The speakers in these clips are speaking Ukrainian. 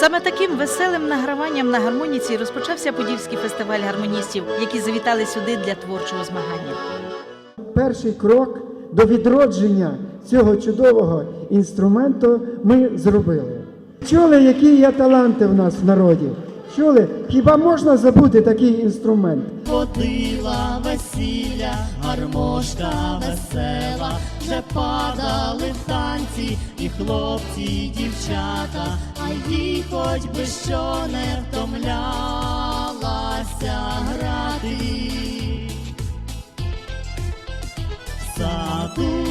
Саме таким веселим награванням на гармоніці розпочався Подільський фестиваль гармоністів, які завітали сюди для творчого змагання. перший крок до відродження цього чудового інструменту ми зробили. Чули, які є таланти в нас в народі? Чули? Хіба можна забути такий інструмент? Водила весілля, гармошка весела, вже падали в танці, і хлопці, і дівчата, їй хоч би що не втомлялася грати. Саду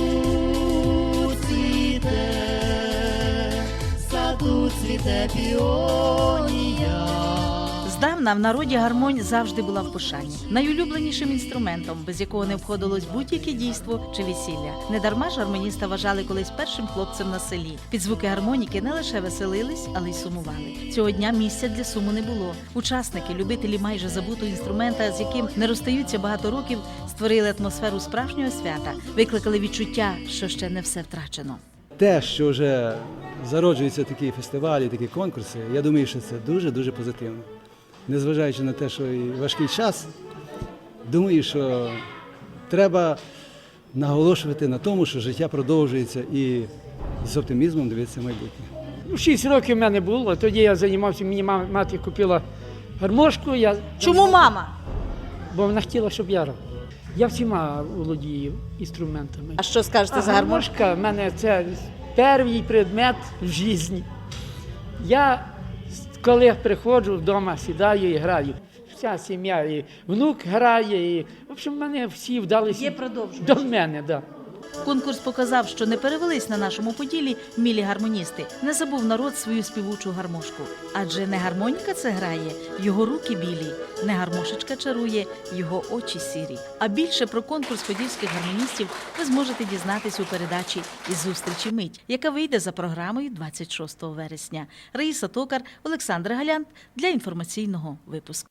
цвіте, саду цвіте піонія. Здавна в народі гармонь завжди була в пошані, найулюбленішим інструментом, без якого не обходилось будь-яке дійство чи весілля. Недарма ж гармоніста вважали колись першим хлопцем на селі. Під звуки гармоніки не лише веселились, але й сумували. Цього дня місця для суму не було. Учасники, любителі майже забутого інструмента, з яким не розстаються багато років, створили атмосферу справжнього свята, викликали відчуття, що ще не все втрачено. те, що вже зароджуються такі фестивалі, такі конкурси, я думаю, що це дуже-дуже позитивно. Незважаючи на те, що і важкий час, думаю, що треба наголошувати на тому, що життя продовжується і з оптимізмом дивитися майбутнє. Ну, Шість років в мене було, тоді я займався, мені мама- мати купила гармошку, я, Чому мама? бо вона хотіла, щоб я грав. Я всіма володію інструментами. А що скажете А за гармошку? гармошка в мене це перший предмет в житті. Я, коли приходжу вдома, сідаю і граю. Вся сім'я, і внук грає, і в общем, мене всі вдалися Є продовжувач. до мене. Да. Конкурс показав, що не перевелись на нашому поділі мілі гармоністи. Не забув народ свою співучу гармошку. Адже не гармоніка це грає, його руки білі, не гармошечка чарує, його очі сірі. А більше про конкурс подільських гармоністів ви зможете дізнатись у передачі із зустрічі мить, яка вийде за програмою 26 вересня. Раїса Токар, Олександр Галянт для інформаційного випуску.